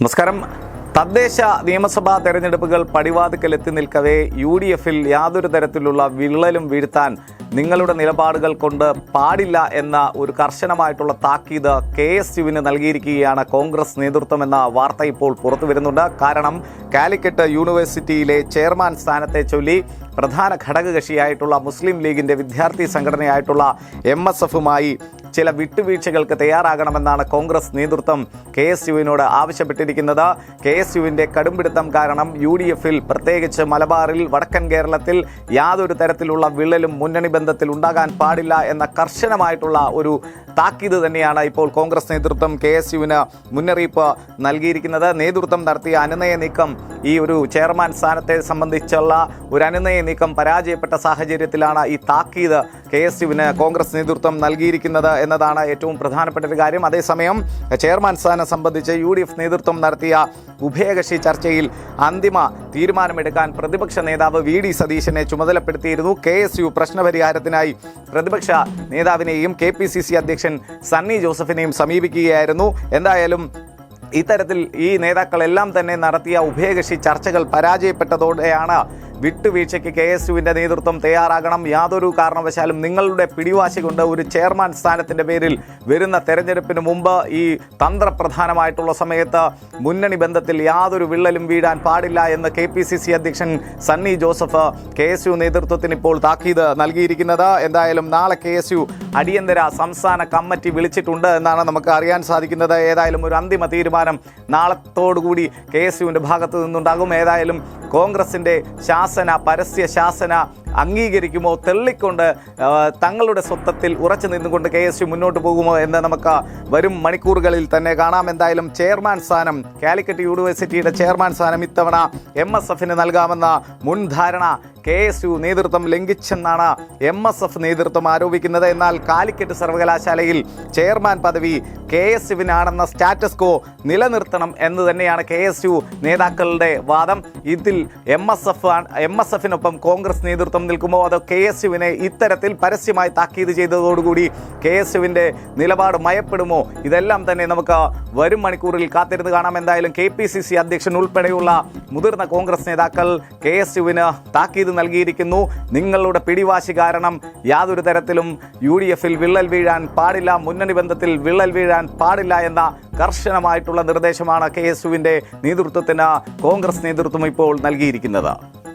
നമസ്കാരം. തദ്ദേശ നിയമസഭാ തെരഞ്ഞെടുപ്പുകൾ പടിവാതിക്കൽ എത്തി നിൽക്കവേ യു ഡി എഫിൽ യാതൊരു തരത്തിലുള്ള വിള്ളലും വീഴ്ത്താൻ നിങ്ങളുടെ നിലപാടുകൾ കൊണ്ട് പാടില്ല എന്ന ഒരു കർശനമായിട്ടുള്ള താക്കീത് കെ എസ് യുവിന് നൽകിയിരിക്കുകയാണ് കോൺഗ്രസ് നേതൃത്വം എന്ന വാർത്ത ഇപ്പോൾ പുറത്തു വരുന്നുണ്ട്. കാരണം കാലിക്കറ്റ് യൂണിവേഴ്സിറ്റിയിലെ ചെയർമാൻ സ്ഥാനത്തെ ചൊല്ലി പ്രധാന ഘടകകക്ഷിയായിട്ടുള്ള മുസ്ലിം ലീഗിന്റെ വിദ്യാർത്ഥി സംഘടനയായിട്ടുള്ള എം എസ് എഫുമായി ചില വിട്ടുവീഴ്ചകൾക്ക് തയ്യാറാകണമെന്നാണ് കോൺഗ്രസ് നേതൃത്വം കെ എസ് യുവിനോട് ആവശ്യപ്പെട്ടിരിക്കുന്നത്. കെ എസ് യുവിന്റെ കടുംപിടുത്തം കാരണം യു ഡി എഫിൽ പ്രത്യേകിച്ച് മലബാറിൽ വടക്കൻ കേരളത്തിൽ യാതൊരു തരത്തിലുള്ള വിള്ളലും മുന്നണി ബന്ധത്തിൽ ഉണ്ടാകാൻ പാടില്ല എന്ന കർശനമായിട്ടുള്ള ഒരു താക്കീത് തന്നെയാണ് ഇപ്പോൾ കോൺഗ്രസ് നേതൃത്വം കെ എസ് യുവിന് മുന്നറിയിപ്പ് നൽകിയിരിക്കുന്നത്. നേതൃത്വം നടത്തിയ അനുനയ നീക്കം ഈ ഒരു ചെയർമാൻ സ്ഥാനത്തെ സംബന്ധിച്ചുള്ള ഒരു അനുനയ നീക്കം പരാജയപ്പെട്ട സാഹചര്യത്തിലാണ് ഈ താക്കീത് കെ എസ് യുവിന് കോൺഗ്രസ് നേതൃത്വം നൽകിയിരിക്കുന്നത് എന്നതാണ് ഏറ്റവും പ്രധാനപ്പെട്ട ഒരു കാര്യം. അതേസമയം ചെയർമാൻ സ്ഥാനം സംബന്ധിച്ച് യു ഡി എഫ് നേതൃത്വം നടത്തിയ ഉഭയകക്ഷി ചർച്ചയിൽ അന്തിമ തീരുമാനമെടുക്കാൻ പ്രതിപക്ഷ നേതാവ് വി ഡി സതീശനെ ചുമതലപ്പെടുത്തിയിരുന്നു. കെ എസ് യു പ്രശ്നപരിഹാരത്തിനായി പ്രതിപക്ഷ നേതാവിനെയും കെ പി സി സി അധ്യക്ഷൻ സണ്ണി ജോസഫിനെയും സമീപിക്കുകയായിരുന്നു. എന്തായാലും ഇത്തരത്തിൽ ഈ നേതാക്കളെല്ലാം തന്നെ നടത്തിയ ഉഭയകക്ഷി ചർച്ചകൾ പരാജയപ്പെട്ടതോടെയാണ് വിട്ടുവീഴ്ചയ്ക്ക് കെ എസ് യുവിന്റെ നേതൃത്വം തയ്യാറാകണം. യാതൊരു കാരണവശാലും നിങ്ങളുടെ പിടിവാശി കൊണ്ട് ഒരു ചെയർമാൻ സ്ഥാനത്തിന്റെ പേരിൽ വരുന്ന തെരഞ്ഞെടുപ്പിന് മുമ്പ് ഈ തന്ത്രപ്രധാനമായിട്ടുള്ള സമയത്ത് മുന്നണി ബന്ധത്തിൽ യാതൊരു വിള്ളലും വീഴാൻ പാടില്ല എന്ന് കെ പി സി സി അധ്യക്ഷൻ Sunny Joseph K S U നേതൃത്വത്തിന് ഇപ്പോൾ താക്കീത് നൽകിയിരിക്കുന്നത്. എന്തായാലും നാളെ കെ എസ് യു അടിയന്തര സംസ്ഥാന കമ്മിറ്റി വിളിച്ചിട്ടുണ്ട് എന്നാണ് നമുക്ക് അറിയാൻ സാധിക്കുന്നത്. ഏതായാലും ഒരു അന്തിമ തീരുമാനം നാളത്തോടുകൂടി കെ എസ് യുവിന്റെ ഭാഗത്തു നിന്നുണ്ടാകും. ഏതായാലും കോൺഗ്രസിന്റെ ശാസന പരസ്യ ശാസന അംഗീകരിക്കുമോ തെള്ളിക്കൊണ്ട് തങ്ങളുടെ സ്വത്വത്തിൽ ഉറച്ചു നിന്നുകൊണ്ട് കെ എസ് യു മുന്നോട്ട് പോകുമോ എന്ന് നമുക്ക് വരും മണിക്കൂറുകളിൽ തന്നെ കാണാം. എന്തായാലും ചെയർമാൻ സ്ഥാനം കാലിക്കറ്റ് യൂണിവേഴ്സിറ്റിയുടെ ചെയർമാൻ സ്ഥാനം ഇത്തവണ എം എസ് എഫിന് നൽകാമെന്ന മുൻധാരണ കെ എസ് യു നേതൃത്വം ലംഘിച്ചെന്നാണ് എം എസ് എഫ് നേതൃത്വം ആരോപിക്കുന്നത്. എന്നാൽ കാലിക്കറ്റ് സർവകലാശാലയിൽ ചെയർമാൻ പദവി കെ എസ് യുവിനാണെന്ന സ്റ്റാറ്റസ് കോ നിലനിർത്തണം എന്ന് തന്നെയാണ് കെ എസ് യു നേതാക്കളുടെ വാദം. ഇതിൽ M S F M S എഫിനൊപ്പം Congress നേതൃത്വം നിൽക്കുമോ? അതോ കെ എസ് യുവിനെ ഇത്തരത്തിൽ പരസ്യമായി താക്കീത് ചെയ്തതോടുകൂടി കെ എസ് യുവിന്റെ നിലപാട് മയപ്പെടുമോ? ഇതെല്ലാം തന്നെ നമുക്ക് വരും മണിക്കൂറിൽ കാത്തിരുന്ന് കാണാം. എന്തായാലും കെ പി സി സി അധ്യക്ഷൻ ഉൾപ്പെടെയുള്ള മുതിർന്ന കോൺഗ്രസ് നേതാക്കൾ കെ എസ് യുവിന് താക്കീത് നൽകിയിരിക്കുന്നു. നിങ്ങളുടെ പിടിവാശി കാരണം യാതൊരു തരത്തിലും യു ഡി എഫിൽ വിള്ളൽ വീഴാൻ പാടില്ല. മുന്നണി ബന്ധത്തിൽ വിള്ളൽ വീഴാൻ പാടില്ല എന്ന കർശനമായിട്ടുള്ള നിർദ്ദേശമാണ് കെ എസ് യുവിന്റെ നേതൃത്വത്തിന് കോൺഗ്രസ് നേതൃത്വം ഇപ്പോൾ നൽകിയിരിക്കുന്നത്.